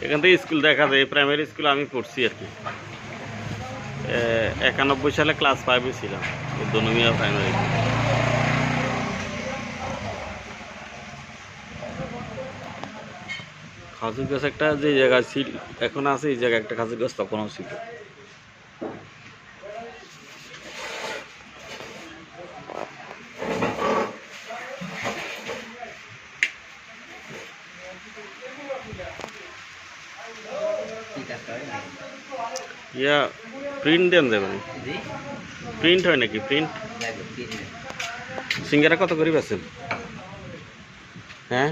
এখান থেকে স্কুল দেখা যায় প্রাইমারি স্কুল আমি পড়ছি আর কি এ, একানব্বই সালে ক্লাস ফাইভে ছিলাম দনুমিয়া প্রাইমারি খাজুর গাছ একটা যে জায়গায় ছিল এখন আছে এই জায়গায় একটা খাজুর গাছ তখনও ছিল ইয়া প্রিন্ট দেন দেবেন প্রিন্ট হয় নাকি? প্রিন্ট সিঙ্গারা কত করে বেছেন হ্যাঁ?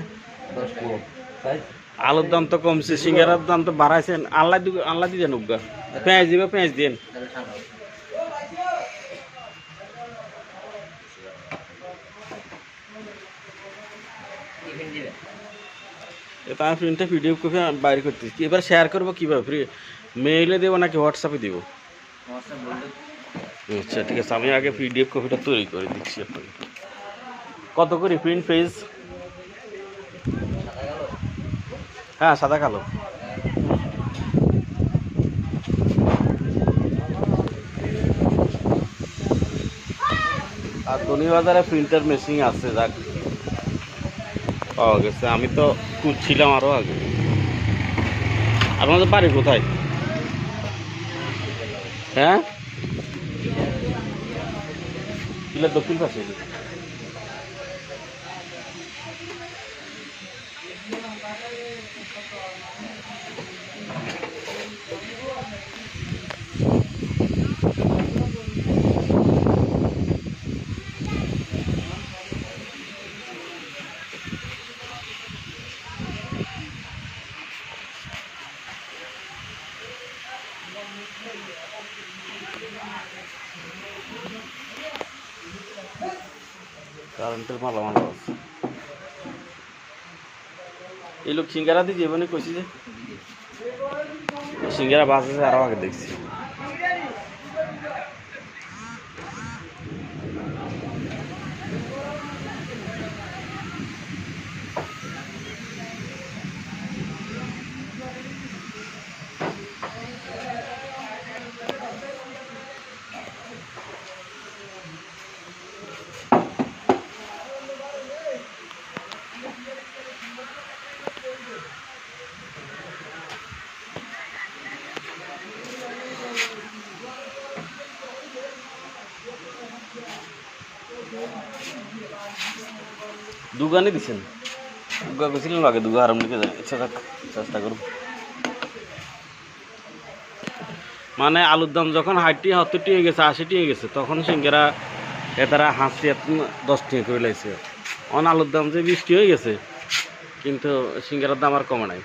আলুর দাম তো কমছে, সিঙ্গারার দাম তো বাড়াইছেন। আল্লাহ আল্লাহ দিয়ে উগা পেঁয়াজ দিবে, পেঁয়াজ দিন আমি প্রিন্টটা ভিডিও কপি বাইর করতেছি। এবার শেয়ার করব কীভাবে? ফ্রি মেইলে দেবো নাকি হোয়াটসঅ্যাপে দিব? আচ্ছা ঠিক আছে। আমি আগে পিডিএফ কপিটা তৈরি করে দিচ্ছি আপনাকে। কত করে প্রিন্ট পেজ সাদা গেল হ্যাঁ সাদা কালো। আর বাজারে প্রিন্টার মেশিন আছে, যাক। পাওয়া গেছে। আমি তো খুঁজছিলাম আরও আগে। আপনাদের বাড়ি কোথায়? হ্যাঁ? দক্ষিণ পাশে। কারেন্টের মালামাল আছে এই লোক সিঙ্গারা দিয়ে জীবনে কইছি যে সিঙ্গারা বাস আছে আরও আগে দেখছি। দুগানি দিছেন? দুগা গেছিলেন আগে দুগা আরাম লিখে আচ্ছা থাক, চেষ্টা করব মানে আলুর দাম যখন হাইটি সত্তরটি হয়ে গেছে, আশিটি হয়ে গেছে, তখন সিঙ্গেরা এতারা হাসি দশ টাকা করে লাইছে। অন আলুর দাম যে বৃষ্টি হয়ে গেছে, কিন্তু সিঙ্গারার দাম আর কমে নাই।